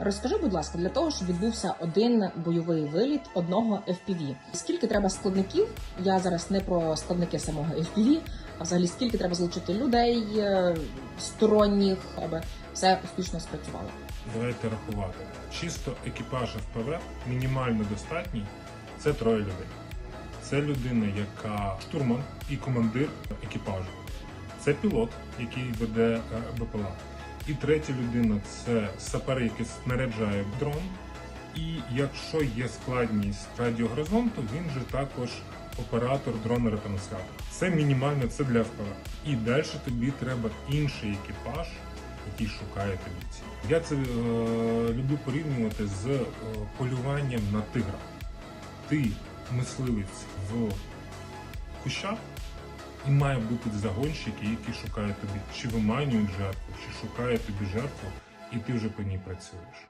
Розкажи, будь ласка, для того, щоб відбувся один бойовий виліт одного FPV, скільки треба складників? Я зараз не про складники самого FPV, а взагалі скільки треба залучити людей е, сторонніх, аби все успішно спрацювало. Давайте рахувати. Чисто екіпаж ФПВ мінімально достатній це троє людей. Це людина, яка штурман і командир екіпажу. Це пілот, який веде е, БПЛА. І третя людина це сапер, який снаряджає дрон. І якщо є складність радіогоризонту, він же також оператор дрона ретранслятора. Це мінімально це для ФПВ. І далі тобі треба інший екіпаж, який шукає тобі ці. Я це е, люблю порівнювати з е, полюванням на тигра. Ти мисливець в кущах, і має бути загонщики, які шукають тобі, чи виманюють жертву, шукають тобі жертву, і ти вже по ній працюєш.